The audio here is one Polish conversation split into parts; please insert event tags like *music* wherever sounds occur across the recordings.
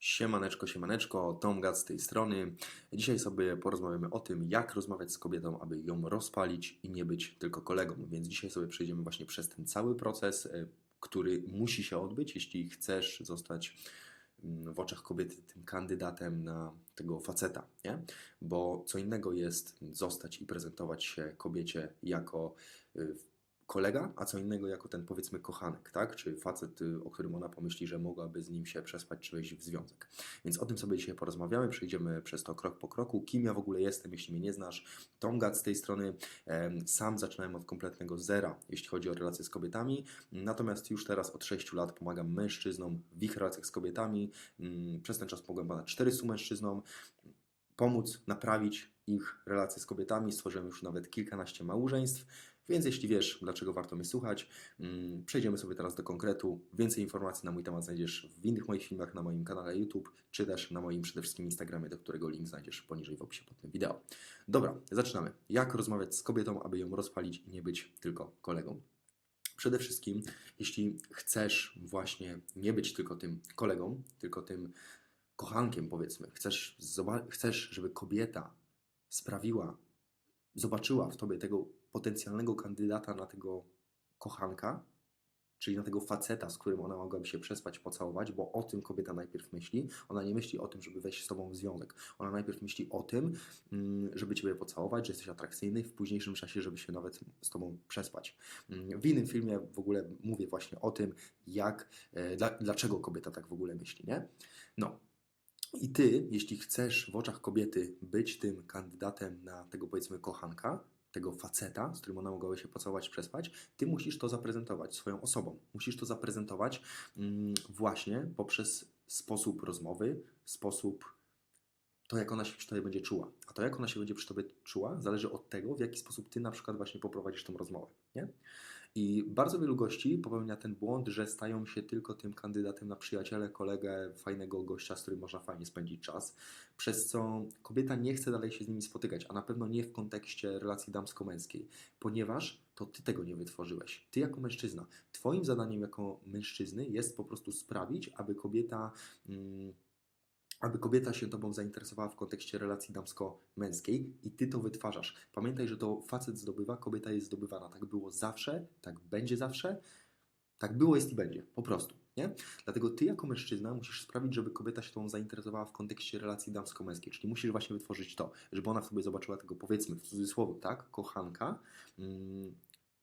Siemaneczko, siemaneczko, Tom Gad z tej strony. Dzisiaj sobie porozmawiamy o tym, jak rozmawiać z kobietą, aby ją rozpalić i nie być tylko kolegą. Więc dzisiaj sobie przejdziemy właśnie przez ten cały proces, e, który musi się odbyć, jeśli chcesz zostać mm, w oczach kobiety tym kandydatem na tego faceta, nie? Bo co innego jest zostać i prezentować się kobiecie jako y, kolega, a co innego jako ten powiedzmy kochanek, tak? Czy facet, y, o którym ona pomyśli, że mogłaby z nim się przespać czy wejść w związek. Więc o tym sobie dzisiaj porozmawiamy, przejdziemy przez to krok po kroku. Kim ja w ogóle jestem, jeśli mnie nie znasz. Tom Gad z tej strony. Sam zaczynałem od kompletnego zera, jeśli chodzi o relacje z kobietami. Natomiast już teraz od 6 lat pomagam mężczyznom w ich relacjach z kobietami. Mm, Przez ten czas pomogłem ponad 400 mężczyznom pomóc naprawić ich relacje z kobietami. Stworzyłem już nawet kilkanaście małżeństw, więc jeśli wiesz, dlaczego warto mnie słuchać, mm, przejdziemy sobie teraz do konkretu. Więcej informacji na mój temat znajdziesz w innych moich filmach na moim kanale YouTube, czy też na moim przede wszystkim Instagramie, do którego link znajdziesz poniżej w opisie pod tym wideo. Dobra, zaczynamy. Jak rozmawiać z kobietą, aby ją rozpalić i nie być tylko kolegą? Przede wszystkim, jeśli chcesz właśnie nie być tylko tym kolegą, tylko tym kochankiem, powiedzmy, chcesz, chcesz żeby kobieta sprawiła, zobaczyła w tobie tego potencjalnego kandydata na tego kochanka, czyli na tego faceta, z którym ona mogłaby się przespać, pocałować, bo o tym kobieta najpierw myśli. Ona nie myśli o tym, żeby wejść z tobą w związek. Ona najpierw myśli o tym, mm, żeby ciebie pocałować, że jesteś atrakcyjny, w późniejszym czasie, żeby się nawet z tobą przespać. Mm, W innym filmie w ogóle mówię właśnie o tym, jak, e, dla, dlaczego kobieta tak w ogóle myśli, nie? No, i ty, jeśli chcesz w oczach kobiety być tym kandydatem na tego powiedzmy kochanka, tego faceta, z którym ona mogłaby się pocałować, przespać, ty musisz to zaprezentować swoją osobą. Musisz to zaprezentować mm, właśnie poprzez sposób rozmowy, sposób to, jak ona się przy tobie będzie czuła. A to, jak ona się będzie przy tobie czuła, zależy od tego, w jaki sposób ty na przykład właśnie poprowadzisz tą rozmowę. Nie? I bardzo wielu gości popełnia ten błąd, że stają się tylko tym kandydatem na przyjaciela, kolegę, fajnego gościa, z którym można fajnie spędzić czas, przez co kobieta nie chce dalej się z nimi spotykać, a na pewno nie w kontekście relacji damsko-męskiej, ponieważ to ty tego nie wytworzyłeś. Ty jako mężczyzna. Twoim zadaniem jako mężczyzny jest po prostu sprawić, aby kobieta. Mm, aby kobieta się tobą zainteresowała w kontekście relacji damsko-męskiej i ty to wytwarzasz. Pamiętaj, że to facet zdobywa, kobieta jest zdobywana. Tak było zawsze, tak będzie zawsze, tak było, jest i będzie. Po prostu. Nie? Dlatego ty jako mężczyzna musisz sprawić, żeby kobieta się tą zainteresowała w kontekście relacji damsko-męskiej. Czyli musisz właśnie wytworzyć to, żeby ona w sobie zobaczyła tego, powiedzmy w cudzysłowie, tak, kochanka, mm,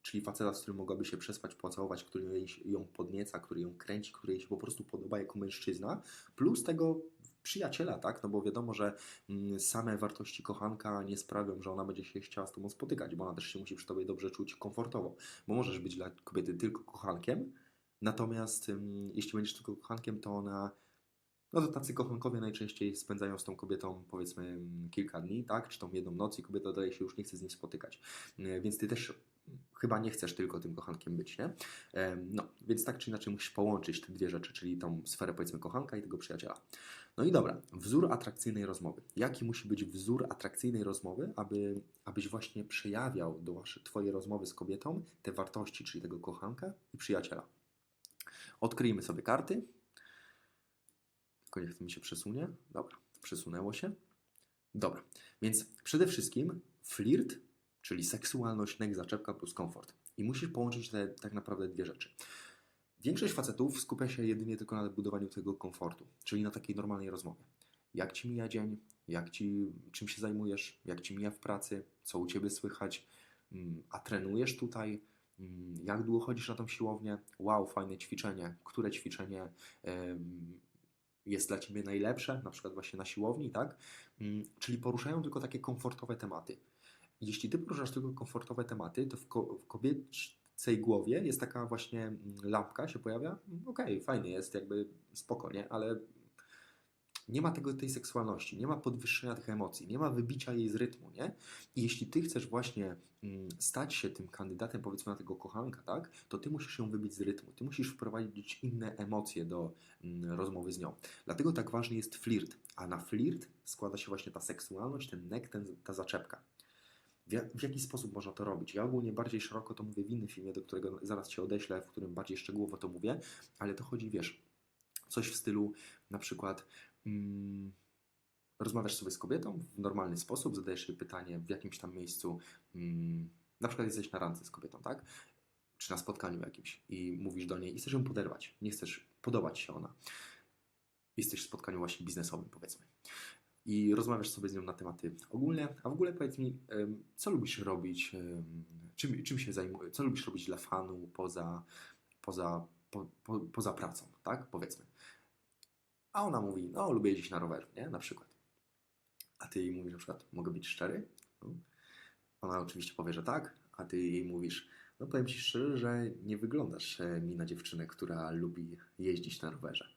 czyli faceta, z którym mogłaby się przespać, pocałować, który ją podnieca, który ją kręci, który jej się po prostu podoba jako mężczyzna, plus tego przyjaciela, tak? No bo wiadomo, że mm, same wartości kochanka nie sprawią, że ona będzie się chciała z tobą spotykać, bo ona też się musi przy tobie dobrze czuć komfortowo. Bo możesz być dla kobiety tylko kochankiem, natomiast ym, jeśli będziesz tylko kochankiem, to ona no to tacy kochankowie najczęściej spędzają z tą kobietą powiedzmy mm, kilka dni, tak? Czy tą jedną noc i kobieta dalej się już nie chce z nim spotykać. Więc ty też chyba nie chcesz tylko tym kochankiem być, nie? No, więc tak czy inaczej musisz połączyć te dwie rzeczy, czyli tą sferę powiedzmy kochanka i tego przyjaciela. No i dobra, wzór atrakcyjnej rozmowy. Jaki musi być wzór atrakcyjnej rozmowy, aby, abyś właśnie przejawiał do twojej rozmowy z kobietą te wartości, czyli tego kochanka i przyjaciela. Odkryjmy sobie karty. Tylko niech to mi się przesunie. Dobra, przesunęło się. Dobra, więc przede wszystkim flirt, czyli seksualność, nek, zaczepka plus komfort. I musisz połączyć te tak naprawdę dwie rzeczy. Większość facetów skupia się jedynie tylko na budowaniu tego komfortu, czyli na takiej normalnej rozmowie. Jak ci mija dzień, jak ci, czym się zajmujesz, jak ci mija w pracy, co u ciebie słychać, Mm, a trenujesz tutaj, Mm, jak długo chodzisz na tą siłownię, wow, fajne ćwiczenie, które ćwiczenie jest dla ciebie najlepsze, na przykład właśnie na siłowni, tak? Mm, Czyli poruszają tylko takie komfortowe tematy. Jeśli ty poruszasz tylko komfortowe tematy, to w, ko- w kobiecej głowie jest taka właśnie mm, lampka, się pojawia. Okej, fajnie jest, jakby spoko, nie? Ale nie ma tego, tej seksualności, nie ma podwyższenia tych emocji, nie ma wybicia jej z rytmu, nie? I jeśli ty chcesz właśnie mm, stać się tym kandydatem, powiedzmy, na tego kochanka, tak? To ty musisz ją wybić z rytmu, ty musisz wprowadzić inne emocje do mm, rozmowy z nią. Dlatego tak ważny jest flirt, a na flirt składa się właśnie ta seksualność, ten nek, ten, ta zaczepka. W, jak, w jaki sposób można to robić? Ja ogólnie bardziej szeroko to mówię w innym filmie, do którego zaraz Cię odeślę, w którym bardziej szczegółowo to mówię, ale to chodzi, wiesz, coś w stylu na przykład mm, rozmawiasz sobie z kobietą w normalny sposób, zadajesz jej pytanie w jakimś tam miejscu, mm, na przykład jesteś na randce z kobietą, tak? Czy na spotkaniu jakimś i mówisz do niej i chcesz ją poderwać, nie chcesz podobać się ona. Jesteś w spotkaniu właśnie biznesowym, powiedzmy. I rozmawiasz sobie z nią na tematy ogólne, a w ogóle powiedz mi, co lubisz robić, czym, czym się zajmujesz, co lubisz robić dla fanu poza, poza, po, po, poza pracą, tak? Powiedzmy. A ona mówi, no lubię jeździć na rowerze, nie? Na przykład. A ty jej mówisz na przykład, mogę być szczery? No. Ona oczywiście powie, że tak, a ty jej mówisz, no powiem ci szczerze, że nie wyglądasz e, mi na dziewczynę, która lubi jeździć na rowerze.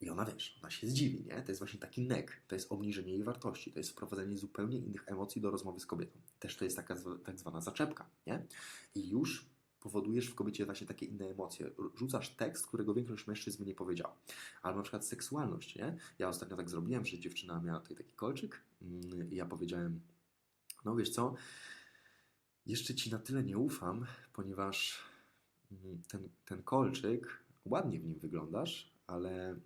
I ona wiesz, ona się zdziwi, nie? To jest właśnie taki nek, to jest obniżenie jej wartości, to jest wprowadzenie zupełnie innych emocji do rozmowy z kobietą. Też to jest taka tak zwana zaczepka, nie? I już powodujesz w kobiecie właśnie takie inne emocje. Rzucasz tekst, którego większość mężczyzn nie powiedział. Albo na przykład seksualność, nie? Ja ostatnio tak zrobiłem, że dziewczyna miała tutaj taki kolczyk mm, i ja powiedziałem, no wiesz co, jeszcze ci na tyle nie ufam, ponieważ mm, ten, ten kolczyk, ładnie w nim wyglądasz, ale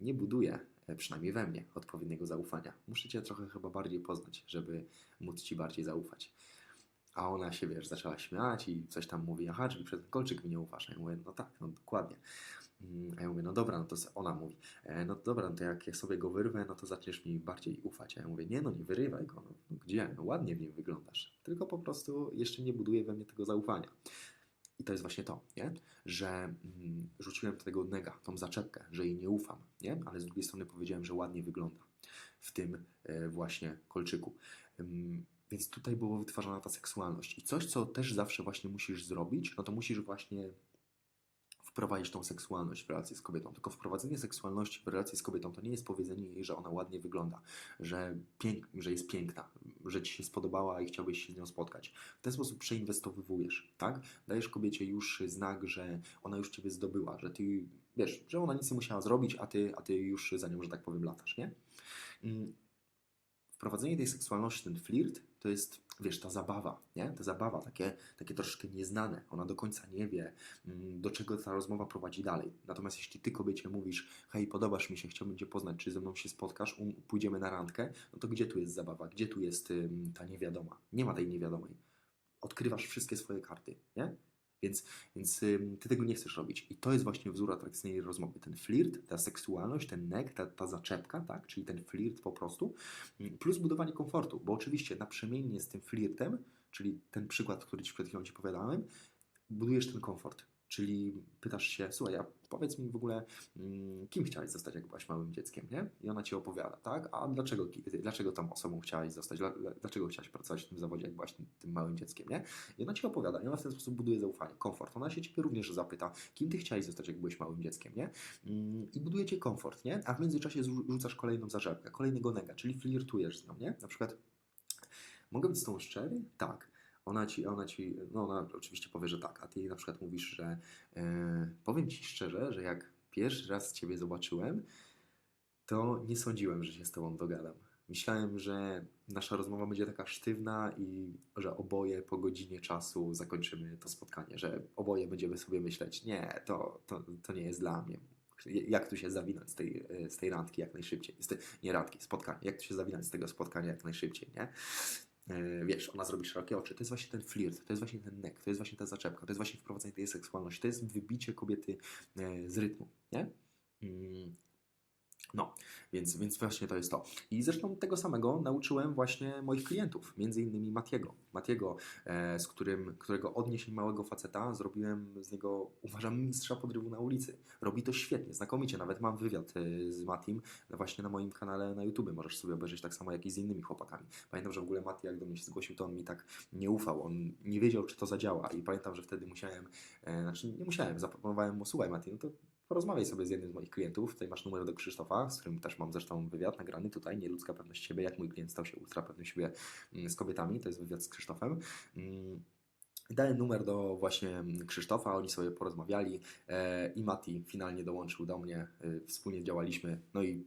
nie buduje, e, przynajmniej we mnie, odpowiedniego zaufania. Muszę cię trochę chyba bardziej poznać, żeby móc ci bardziej zaufać. A ona się, wiesz, zaczęła śmiać i coś tam mówi, aha, czyli przez ten kolczyk mi nie ufasz. Ja mówię, no tak, no dokładnie. Mm, A ja mówię, no dobra, no to ona mówi, e, no dobra, no to jak ja sobie go wyrwę, no to zaczniesz mi bardziej ufać. A ja mówię, nie no, nie wyrywaj go, no, no gdzie, no ładnie w nim wyglądasz. Tylko po prostu jeszcze nie buduje we mnie tego zaufania. I to jest właśnie to, nie? że mm, rzuciłem tego nega, tą zaczepkę, że jej nie ufam, nie? ale z drugiej strony powiedziałem, że ładnie wygląda w tym e, właśnie kolczyku. Ym, Więc tutaj była wytwarzana ta seksualność. I coś, co też zawsze właśnie musisz zrobić, no to musisz właśnie wprowadzić tą seksualność w relację z kobietą. Tylko wprowadzenie seksualności w relację z kobietą to nie jest powiedzenie jej, że ona ładnie wygląda, że, pięk, że jest piękna, że ci się spodobała i chciałbyś się z nią spotkać. W ten sposób przeinwestowywujesz, tak? Dajesz kobiecie już znak, że ona już ciebie zdobyła, że ty, wiesz, że ona nic nie musiała zrobić, a ty, a ty już za nią, że tak powiem, latasz, nie? Wprowadzenie tej seksualności, ten flirt, to jest, wiesz, ta zabawa, nie? Ta zabawa, takie, takie troszkę nieznane. Ona do końca nie wie, mm, do czego ta rozmowa prowadzi dalej. Natomiast jeśli ty kobiecie mówisz, hej, podobasz mi się, chciałbym cię poznać, czy ze mną się spotkasz, um, pójdziemy na randkę, no to gdzie tu jest zabawa? Gdzie tu jest ym, ta niewiadoma? Nie ma tej niewiadomej. Odkrywasz wszystkie swoje karty, nie? Więc, więc ty tego nie chcesz robić. I to jest właśnie wzór atrakcyjnej rozmowy. Ten flirt, ta seksualność, ten nek, ta, ta zaczepka, tak? czyli ten flirt po prostu, Mm, plus budowanie komfortu. Bo oczywiście naprzemiennie z tym flirtem, czyli ten przykład, który ci przed chwilą ci powiedziałem, budujesz ten komfort. Czyli pytasz się, słuchaj, powiedz mi w ogóle, mm, kim chciałeś zostać, jak byłaś małym dzieckiem, nie? I ona ci opowiada, tak? A dlaczego, dlaczego tą osobą chciałaś zostać? Dla- dla- Dlaczego chciałaś pracować w tym zawodzie, jak byłaś tym, małym dzieckiem, nie? I ona ci opowiada, i ona w ten sposób buduje zaufanie, komfort. Ona się ciebie również zapyta, kim ty chciałeś zostać, jak byłeś małym dzieckiem, nie? Mm, I buduje ci komfort, nie? A w międzyczasie rzucasz kolejną zarzepkę, kolejnego nega, czyli flirtujesz z nią, nie? Na przykład, mogę być z tą szczery? Tak. Ona ci, ona ci, no ona oczywiście powie, że tak, a ty jej na przykład mówisz, że e, powiem ci szczerze, że jak pierwszy raz Ciebie zobaczyłem, to nie sądziłem, że się z Tobą dogadam. Myślałem, że nasza rozmowa będzie taka sztywna i że oboje po godzinie czasu zakończymy to spotkanie, że oboje będziemy sobie myśleć, nie, to, to, to nie jest dla mnie. Jak tu się zawinąć z tej, e, z tej randki jak najszybciej? Z tej, nie randki, spotkania. Jak tu się zawinąć z tego spotkania jak najszybciej, nie? E, wiesz, ona zrobi szerokie oczy. To jest właśnie ten flirt, to jest właśnie ten nek, to jest właśnie ta zaczepka, to jest właśnie wprowadzenie tej seksualności, to jest wybicie kobiety e, z rytmu, nie? Więc, więc właśnie to jest to. I zresztą tego samego nauczyłem właśnie moich klientów, między innymi Matiego. Matiego, e, z którym, którego odniesień małego faceta zrobiłem z niego, uważam, mistrza podrywu na ulicy. Robi to świetnie, znakomicie. Nawet mam wywiad e, z Matim właśnie na moim kanale na YouTube. Możesz sobie obejrzeć tak samo jak i z innymi chłopakami. Pamiętam, że w ogóle Mati, jak do mnie się zgłosił, to on mi tak nie ufał. On nie wiedział, czy to zadziała. I pamiętam, że wtedy musiałem, e, znaczy nie musiałem, zaproponowałem mu, słuchaj Mati, no to porozmawiaj sobie z jednym z moich klientów. Tutaj masz numer do Krzysztofa, z którym też mam zresztą wywiad nagrany tutaj, nieludzka pewność siebie, jak mój klient stał się ultra pewny siebie mm, z kobietami. To jest wywiad z Krzysztofem. Mm, Dałem numer do właśnie Krzysztofa, oni sobie porozmawiali e, i Mati finalnie dołączył do mnie, e, wspólnie działaliśmy, no i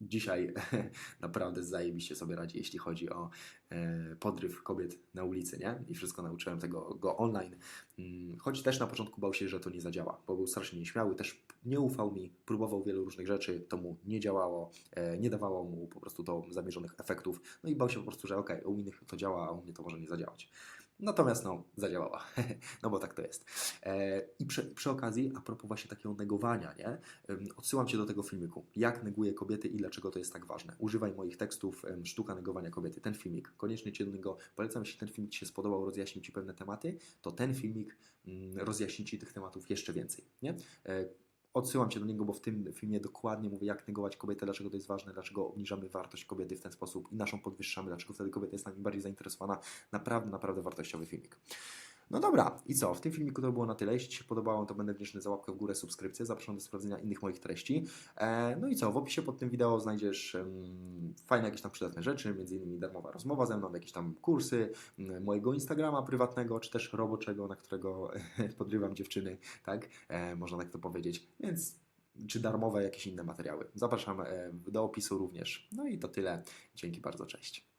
dzisiaj *laughs* naprawdę zajebiście sobie radzi, jeśli chodzi o e, podryw kobiet na ulicy, nie? I wszystko nauczyłem tego go online. Mm, Choć też na początku bał się, że to nie zadziała, bo był strasznie nieśmiały, też nie ufał mi, próbował wielu różnych rzeczy, to mu nie działało, e, nie dawało mu po prostu to zamierzonych efektów, no i bał się po prostu, że okej, u innych to działa, a u mnie to może nie zadziałać. Natomiast no, zadziałała, *laughs* no bo tak to jest. E, I przy, przy okazji, a propos właśnie takiego negowania, nie? Odsyłam Cię do tego filmiku. Jak neguję kobiety i dlaczego to jest tak ważne. Używaj moich tekstów Sztuka negowania kobiety. Ten filmik, koniecznie Cię do niego polecam. Jeśli ten filmik Ci się spodobał, rozjaśnił Ci pewne tematy, to ten filmik ym, rozjaśni Ci tych tematów jeszcze więcej. Nie? Odsyłam Cię do niego, bo w tym filmie dokładnie mówię, jak negować kobietę, dlaczego to jest ważne, dlaczego obniżamy wartość kobiety w ten sposób i naszą podwyższamy, dlaczego wtedy kobieta jest nami bardziej zainteresowana. Naprawdę, naprawdę wartościowy filmik. No dobra, i co? W tym filmiku to było na tyle. Jeśli Ci się podobało, to będę wdzięczny za łapkę w górę, subskrypcję. Zapraszam do sprawdzenia innych moich treści. E, no i co? W opisie pod tym wideo znajdziesz fajne jakieś tam przydatne rzeczy, innymi darmowa rozmowa ze mną, jakieś tam kursy, mojego Instagrama prywatnego, czy też roboczego, na którego *laughs* podrywam dziewczyny, tak? E, można tak to powiedzieć. Więc czy darmowe jakieś inne materiały. Zapraszam e, do opisu również. No i to tyle. Dzięki bardzo, cześć.